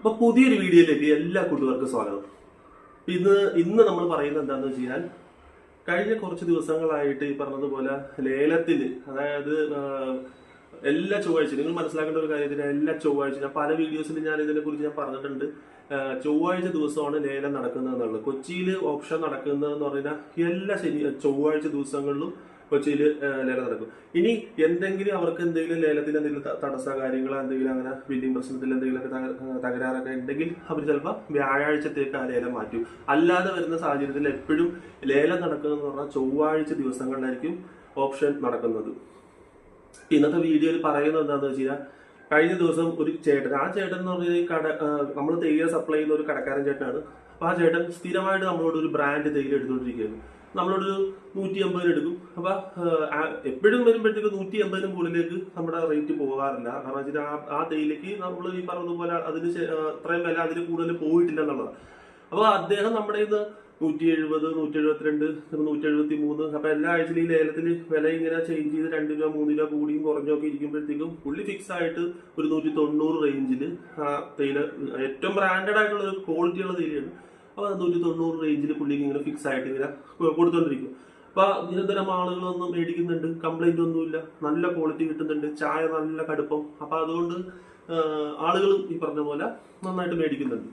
അപ്പൊ പുതിയൊരു വീഡിയോയിലേക്ക് എല്ലാ കൂട്ടുകാർക്കും സ്വാഗതം. ഇന്ന് ഇന്ന് നമ്മൾ പറയുന്നത് എന്താണെന്ന് വെച്ച് കഴിഞ്ഞാൽ കഴിഞ്ഞ കുറച്ച് ദിവസങ്ങളായിട്ട് ഈ പറഞ്ഞതുപോലെ ലേലത്തിൽ അതായത് എല്ലാ ചൊവ്വാഴ്ച നിങ്ങൾ മനസ്സിലാക്കേണ്ട ഒരു കാര്യത്തിന് എല്ലാ ചൊവ്വാഴ്ച ഞാൻ പല വീഡിയോസിൽ ഞാൻ ഇതിനെ കുറിച്ച് ഞാൻ പറഞ്ഞിട്ടുണ്ട്. ചൊവ്വാഴ്ച ദിവസമാണ് ലേലം നടക്കുന്നത് എന്നുള്ളത് കൊച്ചിയിൽ ഓപ്ഷൻ നടക്കുന്നതെന്ന് പറഞ്ഞാൽ എല്ലാ ശനി ചൊവ്വാഴ്ച ദിവസങ്ങളിലും കൊച്ചിയിൽ ലേലം നടക്കും. ഇനി എന്തെങ്കിലും അവർക്ക് എന്തെങ്കിലും ലേലത്തിൽ എന്തെങ്കിലും തടസ്സ കാര്യങ്ങളോ എന്തെങ്കിലും അങ്ങനെ ബില്ലിംഗ് പ്രശ്നത്തിൽ എന്തെങ്കിലും തകരാറൊക്കെ ഉണ്ടെങ്കിൽ അവർ ചിലപ്പോൾ വ്യാഴാഴ്ചത്തേക്ക് ആ ലേലം മാറ്റും. അല്ലാതെ വരുന്ന സാഹചര്യത്തിൽ എപ്പോഴും ലേലം നടക്കുന്നതെന്ന് പറഞ്ഞാൽ ചൊവ്വാഴ്ച ദിവസങ്ങളിലായിരിക്കും ഓപ്ഷൻ നടക്കുന്നത്. ഇന്നത്തെ വീഡിയോയിൽ പറയുന്നത് എന്താണെന്ന് വെച്ച് കഴിഞ്ഞാൽ കഴിഞ്ഞ ദിവസം ഒരു ചേട്ടൻ ആ ചേട്ടൻ എന്ന് പറഞ്ഞാൽ കട നമ്മൾ തേയില സപ്ലൈ ചെയ്യുന്ന ഒരു കടക്കാരൻ ചേട്ടനാണ്. അപ്പോൾ ആ ചേട്ടൻ സ്ഥിരമായിട്ട് നമ്മളോട് ഒരു ബ്രാൻഡ് തേയില എടുത്തുകൊണ്ടിരിക്കുകയാണ്. നമ്മളോടൊരു നൂറ്റി അമ്പതിന് എടുക്കും. അപ്പൊ എപ്പോഴും വരുമ്പോഴത്തേക്ക് നൂറ്റി അമ്പതിന് മുകളിലേക്ക് നമ്മുടെ റേറ്റ് പോകാറില്ല. കാരണം വെച്ചാൽ ആ തേയിലയ്ക്ക് നമ്മൾ ഈ പറഞ്ഞതുപോലെ അതിന് അത്രയും വില അതിന് കൂടുതൽ പോയിട്ടില്ല എന്നുള്ളതാണ്. അപ്പൊ അദ്ദേഹം നമ്മുടെ ഇന്ന് നൂറ്റി എഴുപത് നൂറ്റി എഴുപത്തിരണ്ട് നൂറ്റി എഴുപത്തി മൂന്ന് അപ്പൊ എല്ലാ ആഴ്ചയിലും ഈ ലേലത്തിൽ വില ഇങ്ങനെ ചേഞ്ച് ചെയ്ത് രണ്ട് രൂപ മൂന്ന് രൂപ കൂടിയും കുറഞ്ഞൊക്കെ ഇരിക്കുമ്പോഴത്തേക്കും പുള്ളി ഫിക്സ് ആയിട്ട് ഒരു നൂറ്റി തൊണ്ണൂറ് റേഞ്ചിൽ ആ തേയില ഏറ്റവും ബ്രാൻഡഡ് ആയിട്ടുള്ള ഒരു ക്വാളിറ്റി ഉള്ള തേയിലയാണ്. അപ്പൊ അത് നൂറ്റി തൊണ്ണൂറ് റേഞ്ചിൽ പുള്ളിക്ക് ഇങ്ങനെ ഫിക്സ് ആയിട്ട് ഇങ്ങനെ കൊടുത്തോണ്ടിരിക്കും. അപ്പൊ നിരന്തരം ആളുകളൊന്നും മേടിക്കുന്നുണ്ട്. കംപ്ലൈന്റ് ഒന്നുമില്ല. നല്ല ക്വാളിറ്റി കിട്ടുന്നുണ്ട്. ചായ നല്ല കടുപ്പം. അപ്പൊ അതുകൊണ്ട് ആളുകളും ഈ പറഞ്ഞ പോലെ നന്നായിട്ട് മേടിക്കുന്നുണ്ട്.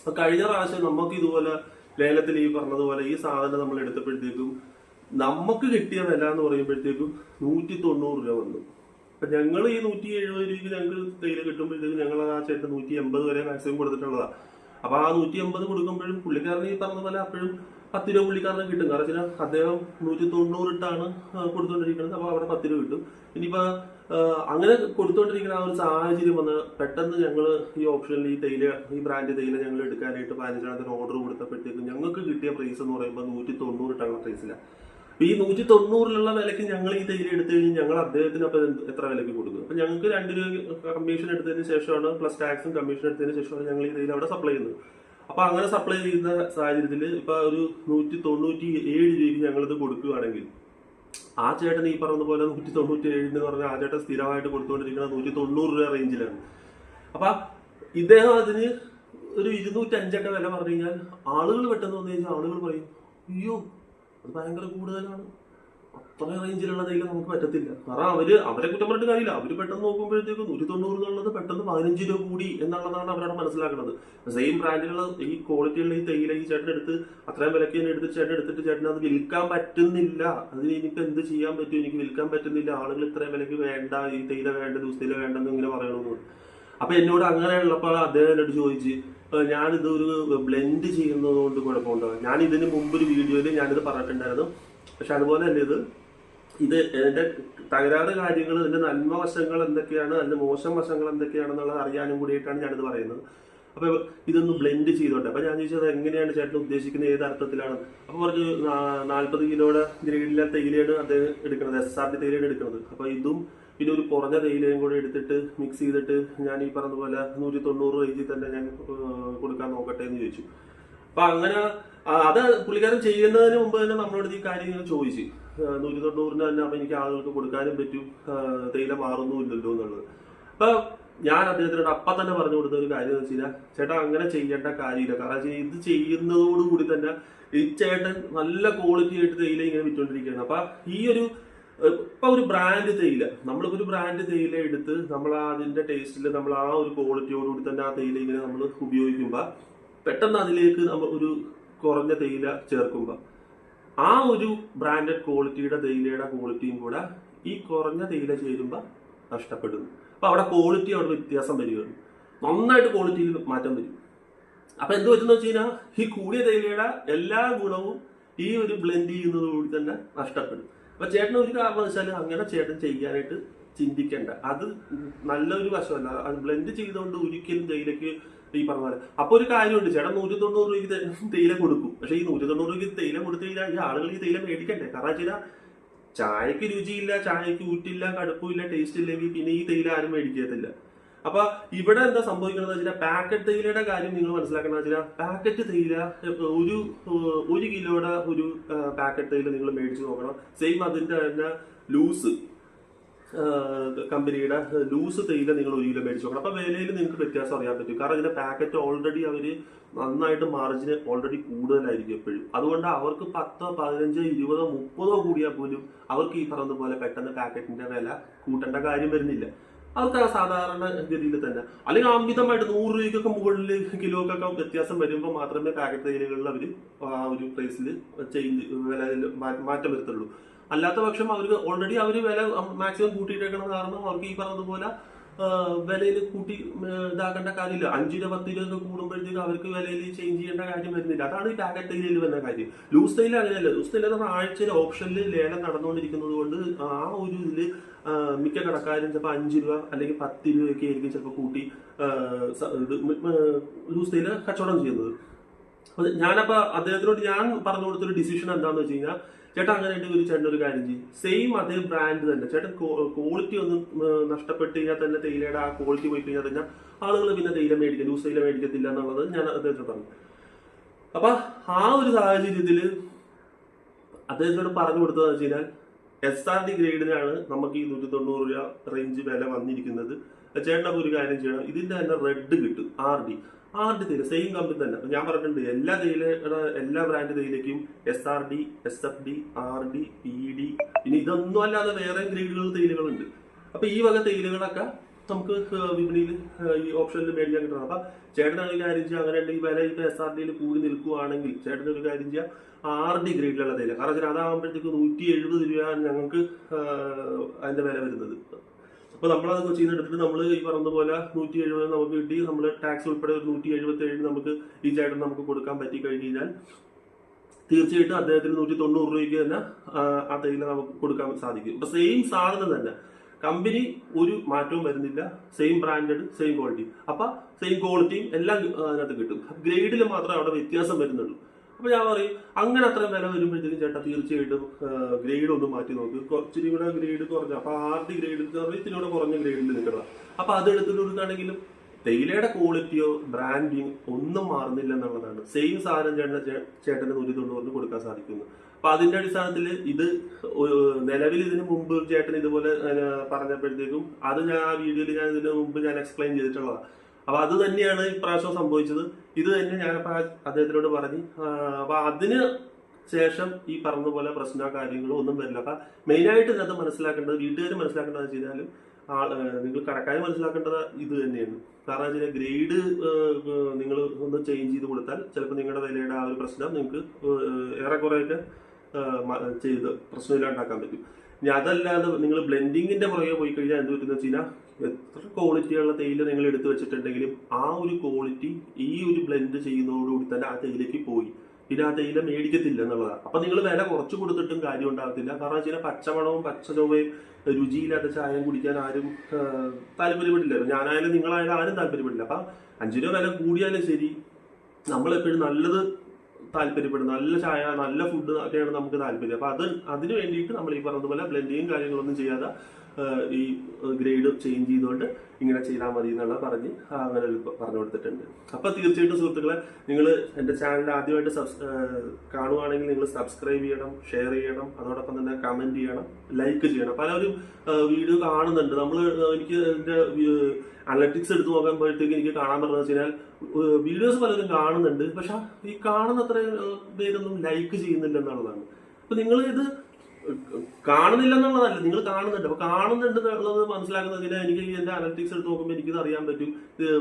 അപ്പൊ കഴിഞ്ഞ പ്രാവശ്യം നമുക്ക് ഇതുപോലെ ലേലത്തിൽ ഈ പറഞ്ഞതുപോലെ ഈ സാധനം നമ്മൾ എടുത്തപ്പോഴത്തേക്കും നമുക്ക് കിട്ടിയ വില എന്ന് പറയുമ്പോഴത്തേക്കും നൂറ്റി തൊണ്ണൂറ് രൂപ വന്നു. അപ്പൊ ഞങ്ങൾ ഈ നൂറ്റി എഴുപത് രൂപയ്ക്ക് ഞങ്ങൾക്ക് തേയില കിട്ടുമ്പോഴത്തേക്കും ഞങ്ങൾ ആ ചേട്ടൻ നൂറ്റി എൺപത് വരെ മാക്സിമം കൊടുത്തിട്ടുള്ളതാ. അപ്പൊ ആ നൂറ്റി എൺപത് കൊടുക്കുമ്പോഴും പുള്ളിക്കാരന് ഈ പറഞ്ഞ പോലെ അപ്പോഴും പത്ത് രൂപ പുള്ളിക്കാരന് കിട്ടും. കാരണം അദ്ദേഹം നൂറ്റി തൊണ്ണൂറ് ഇട്ടാണ് കൊടുത്തുകൊണ്ടിരിക്കുന്നത് അപ്പൊ അവിടെ പത്ത് രൂപ കിട്ടും. ഇനിയിപ്പോ അങ്ങനെ കൊടുത്തുകൊണ്ടിരിക്കുന്ന ആ ഒരു സാഹചര്യം വന്ന് പെട്ടെന്ന് ഞങ്ങൾ ഈ ഓപ്ഷനിൽ ഈ തേയില ഈ ബ്രാൻഡ് തേയില ഞങ്ങൾ എടുക്കാനായിട്ട് പതിനഞ്ചാമത്തിന് ഓർഡർ കൊടുത്തപ്പോഴത്തേക്കും ഞങ്ങൾക്ക് കിട്ടിയ പ്രൈസ് എന്ന് പറയുമ്പോൾ നൂറ്റി തൊണ്ണൂറ് പ്രൈസിലാണ് അപ്പൊ ഈ നൂറ്റി തൊണ്ണൂറിലുള്ള വിലക്ക് ഞങ്ങൾ ഈ തൈര് എടുത്തു കഴിഞ്ഞാൽ ഞങ്ങൾ അദ്ദേഹത്തിന് അപ്പൊ എത്ര വിലക്ക് കൊടുക്കും അപ്പൊ ഞങ്ങൾക്ക് രണ്ട് രൂപ കമ്മീഷൻ എടുത്തതിന് ശേഷമാണ് പ്ലസ് ടാക്സും കമ്മീഷൻ എടുത്തതിന് ശേഷമാണ് ഞങ്ങൾ ഈ തൈര് അവിടെ സപ്ലൈ ചെയ്യുന്നത്. അപ്പൊ അങ്ങനെ സപ്ലൈ ചെയ്യുന്ന സാഹചര്യത്തിൽ ഇപ്പൊ ഒരു നൂറ്റി തൊണ്ണൂറ്റി ഏഴ് രൂപയ്ക്ക് ഞങ്ങളിത് കൊടുക്കുകയാണെങ്കിൽ ആ ചേട്ടൻ ഈ പറഞ്ഞ പോലെ നൂറ്റി തൊണ്ണൂറ്റി ഏഴിന് പറഞ്ഞാൽ ആ ചേട്ടൻ സ്ഥിരമായിട്ട് കൊടുത്തുകൊണ്ടിരിക്കുന്ന നൂറ്റി തൊണ്ണൂറ് രൂപ റേഞ്ചിലാണ് അപ്പൊ ഇദ്ദേഹം അതിന് ഒരു ഇരുന്നൂറ്റി അഞ്ചൊക്കെ വില പറഞ്ഞു കഴിഞ്ഞാൽ ആളുകൾ പെട്ടെന്ന് വന്നു കഴിഞ്ഞാൽ ആളുകൾ പറയും അയ്യോ അത് ഭയങ്കര കൂടുതലാണ്. അത്ര റേഞ്ചിലുള്ള തൈകൾ നമുക്ക് പറ്റത്തില്ല. കാരണം അവർ അവരെ കുറ്റം പറഞ്ഞിട്ട് കാര്യമില്ല. അവർ പെട്ടെന്ന് നോക്കുമ്പോഴത്തേക്കും നൂറ്റി തൊണ്ണൂറ് എന്നുള്ളത് പെട്ടെന്ന് പതിനഞ്ച് രൂപ കൂടി എന്നുള്ളതാണ് അവരവിടെ മനസ്സിലാക്കുന്നത്. സെയിം ബ്രാൻഡിലുള്ള ഈ ക്വാളിറ്റിയുള്ള ഈ തൈല ഈ ചേട്ടൻ എടുത്ത് അത്രയും വിലക്ക് തന്നെ എടുത്ത് ചേട്ടൻ എടുത്തിട്ട് ചേട്ടൻ അത് വിൽക്കാൻ പറ്റുന്നില്ല. അതിന് എനിക്ക് എന്ത് ചെയ്യാൻ പറ്റും? എനിക്ക് വിൽക്കാൻ പറ്റുന്നില്ല. ആളുകൾ ഇത്രയും വിലക്ക് വേണ്ട ഈ തൈല വേണ്ട ദിവസത്തില വേണ്ടെന്ന് ഇങ്ങനെ പറയണമെന്ന് അപ്പൊ എന്നോട് അങ്ങനെയുള്ളപ്പോൾ അദ്ദേഹം എന്നോട് ചോദിച്ച് "ഏഹ് ഞാനിത് ഒരു ബ്ലെൻഡ് ചെയ്യുന്നത് കൊണ്ട് കുഴപ്പമുണ്ടോ? ഞാൻ ഇതിന് മുമ്പ് ഒരു വീഡിയോയിൽ ഞാനിത് പറഞ്ഞിട്ടുണ്ടായിരുന്നു. പക്ഷെ അതുപോലെ തന്നെ ഇത് ഇത് ഇതിന്റെ തകരാറ് കാര്യങ്ങൾ ഇതിന്റെ നന്മ വശങ്ങൾ എന്തൊക്കെയാണ് അതിന്റെ മോശം വശങ്ങൾ എന്തൊക്കെയാണെന്നുള്ളത് അറിയാനും കൂടിയിട്ടാണ് ഞാനിത് പറയുന്നത്. അപ്പൊ ഇതൊന്ന് ബ്ലെൻഡ് ചെയ്തോട്ടെ. അപ്പൊ ഞാൻ ചോദിച്ചത് എങ്ങനെയാണ് ചേട്ടൻ ഉദ്ദേശിക്കുന്നത്? ഏത് അർത്ഥത്തിലാണ്? അപ്പൊ പറഞ്ഞു നാൽപ്പത് കിലോയുടെ ഗ്രേഡിലെ തേയിലയാണ് അദ്ദേഹം എടുക്കുന്നത് എസ് ആർ ടി തേയിലയാണ് എടുക്കുന്നത്. അപ്പൊ ഇതും പിന്നെ ഒരു കുറഞ്ഞ തേയിലയും കൂടെ എടുത്തിട്ട് മിക്സ് ചെയ്തിട്ട് ഞാൻ ഈ പറഞ്ഞ പോലെ നൂറ്റി തൊണ്ണൂറ് റേഞ്ചിൽ തന്നെ ഞാൻ കൊടുക്കാൻ നോക്കട്ടെ എന്ന് ചോദിച്ചു. അപ്പൊ അങ്ങനെ അത് പുള്ളിക്കാരൻ ചെയ്യുന്നതിന് മുമ്പ് തന്നെ നമ്മളോട് ഈ കാര്യം ചോദിച്ചു. നൂറ്റി തൊണ്ണൂറിന് തന്നെ അപ്പൊ എനിക്ക് ആളുകൾക്ക് കൊടുക്കാനും പറ്റും തേയില മാറുന്നുമില്ലല്ലോ എന്നുള്ളത്. അപ്പൊ ഞാൻ അദ്ദേഹത്തിനോട് അപ്പൊ തന്നെ പറഞ്ഞു കൊടുത്ത ഒരു കാര്യം എന്ന് വെച്ച് കഴിഞ്ഞാൽ ചേട്ടാ അങ്ങനെ ചെയ്യേണ്ട കാര്യമില്ല. കാരണം ഇത് ചെയ്യുന്നതോടുകൂടി തന്നെ ഈ ചേട്ടൻ നല്ല ക്വാളിറ്റി ആയിട്ട് തേയില ഇങ്ങനെ വിറ്റുകൊണ്ടിരിക്കുകയാണ് അപ്പൊ ഈ ഒരു ഇപ്പൊ ഒരു ബ്രാൻഡ് തേയില. നമ്മൾ ഒരു ബ്രാൻഡ് തേയില എടുത്ത് നമ്മൾ അതിന്റെ ടേസ്റ്റിൽ നമ്മൾ ആ ഒരു ക്വാളിറ്റിയോട് കൂടി തന്നെ ആ തേയില ഇങ്ങനെ നമ്മൾ ഉപയോഗിക്കുമ്പോൾ പെട്ടെന്ന് അതിലേക്ക് നമ്മൾ ഒരു കുറഞ്ഞ തേയില ചേർക്കുമ്പോൾ ആ ഒരു ബ്രാൻഡഡ് ക്വാളിറ്റിയുടെ തേയിലയുടെ ക്വാളിറ്റിയും കൂടെ ഈ കുറഞ്ഞ തേയില ചേരുമ്പോൾ നഷ്ടപ്പെടുന്നു. അപ്പൊ അവിടെ ക്വാളിറ്റി അവിടെ വ്യത്യാസം വരികയാണ് നന്നായിട്ട് ക്വാളിറ്റിയിൽ മാറ്റം വരും. അപ്പൊ എന്ത് പറ്റുന്ന വെച്ച് കഴിഞ്ഞാൽ ഈ കൂടിയ തേയിലയുടെ എല്ലാ ഗുണവും ഈ ഒരു ബ്ലെൻഡ് ചെയ്യുന്നതോടുകൂടി തന്നെ നഷ്ടപ്പെടും. അപ്പൊ ചേട്ടൻ ഒരു കാരണം വെച്ചാൽ അങ്ങനെ ചേട്ടൻ ചെയ്യാനായിട്ട് ചിന്തിക്കേണ്ട. അത് നല്ലൊരു വശമല്ല. അത് ബ്ലെൻഡ് ചെയ്തുകൊണ്ട് ഒരിക്കലും തേയിലക്ക് ഈ പറഞ്ഞ പോലെ. അപ്പൊ ഒരു കാര്യമുണ്ട്. ചേട്ടൻ നൂറ്റി തൊണ്ണൂറ് രൂപയ്ക്ക് തേയില കൊടുക്കും. പക്ഷെ ഈ നൂറ്റി തൊണ്ണൂറ് രൂപയ്ക്ക് തേയില കൊടുത്തു കഴിഞ്ഞാൽ ഈ ആളുകൾ ഈ തേയില മേടിക്കണ്ടേ? കാരണം വെച്ചാൽ ചായക്ക് രുചിയില്ല ചായക്ക് ഊറ്റില്ല കടുപ്പില്ല ടേസ്റ്റ് ഇല്ലെങ്കിൽ പിന്നെ ഈ തേയില ആരും മേടിക്കത്തില്ല. അപ്പൊ ഇവിടെ എന്താ സംഭവിക്കുന്നത് വെച്ചാൽ പാക്കറ്റ് തേയിലയുടെ കാര്യം നിങ്ങൾ മനസ്സിലാക്കണം വെച്ചാൽ പാക്കറ്റ് തേയില ഒരു ഒരു കിലോയുടെ ഒരു പാക്കറ്റ് തേയില നിങ്ങൾ മേടിച്ചു നോക്കണം. സെയിം അതിന്റെ തന്നെ ലൂസ് കമ്പനിയുടെ ലൂസ് തേയില നിങ്ങൾ ഒരു കിലോ മേടിച്ചു നോക്കണം. അപ്പൊ വിലയിൽ നിങ്ങൾക്ക് വ്യത്യാസം അറിയാൻ പറ്റും. കാരണം ഇതിന്റെ പാക്കറ്റ് ഓൾറെഡി അവർ നന്നായിട്ട് മാർജിന് ഓൾറെഡി കൂടുതലായിരിക്കും എപ്പോഴും. അതുകൊണ്ട് അവർക്ക് പത്തോ പതിനഞ്ചോ ഇരുപതോ മുപ്പതോ കൂടിയാൽ പോലും അവർക്ക് ഈ പറഞ്ഞ പോലെ പെട്ടെന്ന് പാക്കറ്റിന്റെ വില കൂട്ടേണ്ട കാര്യം വരുന്നില്ല. അവർക്ക് ആ സാധാരണ ഗതിയിൽ തന്നെ. അല്ലെങ്കിൽ അമിതമായിട്ട് നൂറ് രൂപയ്ക്കൊക്കെ മുകളിൽ കിലോക്കൊക്കെ വ്യത്യാസം വരുമ്പോൾ മാത്രമേ പാക്കറ്റ് തേയിലകളിൽ അവർ ആ ഒരു പ്രൈസിൽ ചേഞ്ച് മാ- മാറ്റം വരുത്തുള്ളൂ. അല്ലാത്ത പക്ഷം അവർക്ക് ഓൾറെഡി അവർ വില മാക്സിമം കൂട്ടിയിട്ടേക്കണ കാരണം അവർക്ക് ഈ പറഞ്ഞതുപോലെ വിലയിൽ കൂട്ടി ഇതാക്കേണ്ട കാര്യമില്ല. അഞ്ച് രൂപ പത്ത് രൂപ ഒക്കെ കൂടുമ്പോഴത്തേക്ക് അവർക്ക് വിലയിൽ ചേഞ്ച് ചെയ്യേണ്ട കാര്യം വരുന്നില്ല. അതാണ് ഈ പാക്കറ്റ് തൈലിൽ വരുന്ന കാര്യം. ലൂസ് തൈല അങ്ങനെയല്ല. ലൂസ് തൈല നമ്മൾ ആഴ്ചയിൽ ഓപ്ഷനിൽ ലേലം നടന്നുകൊണ്ടിരിക്കുന്നത് കൊണ്ട് ആ ഒരു ഇതിൽ മിക്ക കടക്കാരും ചിലപ്പോൾ അഞ്ച് രൂപ അല്ലെങ്കിൽ പത്ത് രൂപയൊക്കെ ആയിരിക്കും ചിലപ്പോൾ കൂട്ടി ലൂസ് തൈല കച്ചവടം ചെയ്യുന്നത്. ഞാനപ്പോ അദ്ദേഹത്തിനോട് ഞാൻ പറഞ്ഞു കൊടുത്തൊരു ഡിസിഷൻ എന്താന്ന് വെച്ച് കഴിഞ്ഞാൽ ചേട്ടാ അങ്ങനെ ഒരു ചേട്ടൻ ഒരു കാര്യം ചെയ്യും. സെയിം അതേ ബ്രാൻഡ് തന്നെ. ചേട്ടൻ ക്വാളിറ്റി ഒന്നും നഷ്ടപ്പെട്ട് കഴിഞ്ഞാൽ തന്നെ തേയിലയുടെ ആ ക്വാളിറ്റി പോയി കഴിഞ്ഞാൽ തന്നെ ആളുകൾ പിന്നെ തേയില മേടിക്കും ലൂസ് തേയില മേടിക്കത്തില്ല എന്നുള്ളത് ഞാൻ അദ്ദേഹത്തിന് പറഞ്ഞു. അപ്പൊ ആ ഒരു സാഹചര്യത്തിൽ അദ്ദേഹത്തിനോട് പറഞ്ഞു കൊടുത്തതെന്ന് വെച്ച് കഴിഞ്ഞാൽ എസ് ആർ ഡി ഗ്രേഡിനാണ് നമുക്ക് ഈ നൂറ്റി തൊണ്ണൂറ് രൂപ റേഞ്ച് വില വന്നിരിക്കുന്നത്. ചേട്ടൻ അപ്പൊ ഒരു കാര്യം ചെയ്യണം. ഇതിന്റെ തന്നെ റെഡ് കിട്ടും ആർ ഡി ഡി തേയില സെയിം കമ്പനി തന്നെ. ഞാൻ പറഞ്ഞിട്ടുണ്ട് എല്ലാ തേയിലയുടെ എല്ലാ brand തേയിലയ്ക്കും S R D S F D R D P D ഇനി ഇതൊന്നും അല്ലാതെ വേറെ ഗ്രേഡുകൾ തേയിലകളുണ്ട്. അപ്പൊ ഈ വക തേയിലകളൊക്കെ നമുക്ക് വിപണിയിൽ ഈ ഓപ്ഷനിൽ മേടിക്കാൻ കിട്ടണം. അപ്പൊ ചേട്ടൻ ഒരു കാര്യം ചെയ്യുക അങ്ങനെ ഉണ്ടെങ്കിൽ വില ഇപ്പൊ എസ് ആർ ഡിയിൽ കൂടി നിൽക്കുവാണെങ്കിൽ ചേട്ടൻ ഒരു കാര്യം ചെയ്യുക ആർ ഡി ഗ്രേഡിലുള്ള തേയില. കാരണം അതാകുമ്പോഴത്തേക്ക് നൂറ്റി എഴുപത് രൂപയാണ് ഞങ്ങൾക്ക് അതിന്റെ വില വരുന്നത്. അപ്പൊ നമ്മളത് കൊച്ചിയിൽ നിന്ന് എടുത്തിട്ട് നമ്മൾ ഈ പറഞ്ഞ പോലെ നൂറ്റി എഴുപത് നമുക്ക് കിട്ടി. നമ്മൾ ടാക്സ് ഉൾപ്പെടെ ഒരു നൂറ്റി എഴുപത്തി ഏഴ് നമുക്ക് ഈ ചേട്ടൻ നമുക്ക് കൊടുക്കാൻ പറ്റി കഴിഞ്ഞ് കഴിഞ്ഞാൽ തീർച്ചയായിട്ടും അദ്ദേഹത്തിന് നൂറ്റി തൊണ്ണൂറ് രൂപയ്ക്ക് തന്നെ ആ, നമുക്ക് കൊടുക്കാൻ സാധിക്കും. അപ്പൊ സെയിം സാധനം തന്നെ. കമ്പനി ഒരു മാറ്റവും വരുന്നില്ല. സെയിം ബ്രാൻഡഡ് സെയിം ക്വാളിറ്റി അപ്പൊ സെയിം ക്വാളിറ്റിയും എല്ലാം അതിനകത്ത് കിട്ടും. ഗ്രേഡിൽ മാത്രമേ അവിടെ വ്യത്യാസം വരുന്നുള്ളൂ. അപ്പൊ ഞാൻ പറയും അങ്ങനെ അത്രയും വില വരുമ്പോഴത്തേക്കും ചേട്ടാ തീർച്ചയായിട്ടും ഗ്രേഡ് ഒന്ന് മാറ്റി നോക്ക്. കുറച്ചിരി കൂടെ ഗ്രേഡ് കുറഞ്ഞ അപ്പൊ ആദ്യ ഗ്രേഡ് ഇത്തിരി കൂടെ കുറഞ്ഞ ഗ്രേഡിൽ നിൽക്കണം അപ്പൊ അത് എടുത്തിട്ട് കൊടുക്കുകയാണെങ്കിലും തേയിലയുടെ ക്വാളിറ്റിയോ ബ്രാൻഡിങ് ഒന്നും മാറുന്നില്ല എന്നുള്ളതാണ്. സെയിം സാധനം ചേട്ടൻ ചേട്ടന് നൂറ്റി തൊണ്ണൂറിന് കൊടുക്കാൻ സാധിക്കുന്നു. അപ്പൊ അതിന്റെ അടിസ്ഥാനത്തിൽ ഇത് നിലവിൽ ഇതിന് മുമ്പ് ചേട്ടൻ ഇതുപോലെ പറഞ്ഞപ്പോഴത്തേക്കും അത് ഞാൻ ആ വീഡിയോയിൽ ഞാൻ ഇതിന് മുമ്പ് ഞാൻ എക്സ്പ്ലെയിൻ ചെയ്തിട്ടുള്ളതാണ് അപ്പൊ അത് തന്നെയാണ് ഇപ്രാവശ്യം സംഭവിച്ചത്. ഇത് തന്നെ ആ അദ്ദേഹത്തിനോട് പറഞ്ഞു അപ്പൊ അതിന് ശേഷം ഈ പറഞ്ഞ പോലെ പ്രശ്നമോ കാര്യങ്ങളോ ഒന്നും വരില്ല. അപ്പൊ മെയിനായിട്ട് ഇതിനകത്ത് മനസ്സിലാക്കേണ്ടത് വീട്ടുകാർ മനസ്സിലാക്കേണ്ടത് വെച്ച് കഴിഞ്ഞാൽ നിങ്ങൾ കടക്കാർ മനസ്സിലാക്കേണ്ടത് ഇത് തന്നെയാണ്. കാരണം വെച്ചാൽ ഗ്രേഡ് നിങ്ങൾ ഒന്ന് ചേഞ്ച് ചെയ്ത് കൊടുത്താൽ ചിലപ്പോൾ നിങ്ങളുടെ വിലയുടെ ആ ഒരു പ്രശ്നം നിങ്ങൾക്ക് ഏറെക്കുറെയൊക്കെ ചെയ്ത് പ്രശ്നമില്ലാണ്ടാക്കാൻ പറ്റും. ഇനി അതല്ലാതെ നിങ്ങൾ ബ്ലെൻഡിങ്ങിന്റെ പുറകെ പോയി കഴിഞ്ഞാൽ എന്ത് പറ്റുന്ന വെച്ച് കഴിഞ്ഞാൽ എത്ര ക്വാളിറ്റിയുള്ള തേയില നിങ്ങൾ എടുത്തു വെച്ചിട്ടുണ്ടെങ്കിലും ആ ഒരു ക്വാളിറ്റി ഈ ഒരു ബ്ലെൻഡ് ചെയ്യുന്നതോടുകൂടി തന്നെ ആ തേയിലേക്ക് പോയി. പിന്നെ ആ തേയില മേടിക്കത്തില്ല എന്നുള്ളതാണ്. അപ്പൊ നിങ്ങൾ വില കുറച്ച് കൊടുത്തിട്ടും കാര്യം ഉണ്ടാകത്തില്ല കാരണം വെച്ചാൽ പച്ചമണവും പച്ച ചൊവ്വയും രുചിയില്ലാത്ത ചായം കുടിക്കാൻ ആരും താല്പര്യപ്പെടില്ല. ഞാനായാലും നിങ്ങളായാലും ആരും താല്പര്യപ്പെടില്ല. അപ്പൊ അഞ്ചു രൂപ വില കൂടിയാലും ശരി. നമ്മളെപ്പോഴും നല്ലത് താല്പര്യപ്പെടും നല്ല ചായ നല്ല ഫുഡ് ഒക്കെയാണ് നമുക്ക് താല്പര്യം. അപ്പൊ അത് അതിന് വേണ്ടിയിട്ട് നമ്മൾ ഈ പറഞ്ഞതുപോലെ ബ്ലെൻഡിങ്ങും കാര്യങ്ങളൊന്നും ചെയ്യാതെ ഈ ഗ്രേഡ് ചേഞ്ച് ചെയ്തുകൊണ്ട് ഇങ്ങനെ ചെയ്താൽ മതി എന്നുള്ള പറഞ്ഞ് അങ്ങനെ ഒരു പറഞ്ഞു കൊടുത്തിട്ടുണ്ട്. അപ്പൊ തീർച്ചയായിട്ടും സുഹൃത്തുക്കളെ നിങ്ങൾ എന്റെ ചാനൽ ആദ്യമായിട്ട് സബ്സ് കാണുവാണെങ്കിൽ നിങ്ങൾ സബ്സ്ക്രൈബ് ചെയ്യണം ഷെയർ ചെയ്യണം അതോടൊപ്പം തന്നെ കമന്റ് ചെയ്യണം ലൈക്ക് ചെയ്യണം. പലരും വീഡിയോ കാണുന്നുണ്ട്. നമ്മൾ എനിക്ക് എന്റെ അനലറ്റിക്സ് എടുത്ത് നോക്കുമ്പോഴത്തേക്ക് എനിക്ക് കാണാൻ പറഞ്ഞു വെച്ച് കഴിഞ്ഞാൽ വീഡിയോസ് പലരും കാണുന്നുണ്ട്. പക്ഷെ ഈ കാണുന്ന അത്ര പേരൊന്നും ലൈക്ക് ചെയ്യുന്നില്ല എന്നുള്ളതാണ്. അപ്പൊ നിങ്ങൾ ഇത് കാണുന്നില്ല എന്നുള്ളതല്ല നിങ്ങൾ കാണുന്നുണ്ട്. അപ്പൊ കാണുന്നുണ്ട് എന്നുള്ളത് മനസ്സിലാക്കുന്നതിന് എനിക്ക് എന്റെ അനലറ്റിക്സ് എടുത്ത് നോക്കുമ്പോൾ എനിക്കിത് അറിയാൻ പറ്റും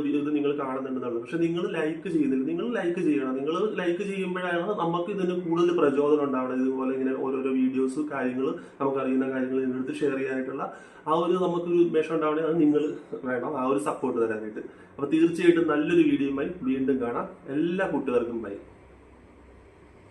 ഇത് നിങ്ങൾ കാണുന്നുണ്ടെന്നുള്ളത്. പക്ഷെ നിങ്ങൾ ലൈക്ക് ചെയ്യുന്നില്ല. നിങ്ങൾ ലൈക്ക് ചെയ്യണം. നിങ്ങൾ ലൈക്ക് ചെയ്യുമ്പോഴാണ് നമുക്ക് ഇതിന് കൂടുതൽ പ്രചോദനം ഉണ്ടാവുന്നത്. ഇതുപോലെ ഇങ്ങനെ ഓരോരോ വീഡിയോസ് കാര്യങ്ങൾ നമുക്ക് അറിയുന്ന കാര്യങ്ങൾ ഇതിനടുത്ത് ഷെയർ ചെയ്യാനായിട്ടുള്ള ആ ഒരു നമുക്കൊരു ഉന്മേഷം ഉണ്ടാവണേ അത് നിങ്ങൾ വേണം ആ ഒരു സപ്പോർട്ട് തരാനായിട്ട്. അപ്പൊ തീർച്ചയായിട്ടും നല്ലൊരു വീഡിയോയുമായി വീണ്ടും കാണാം. എല്ലാ കൂട്ടുകാർക്കും ബൈ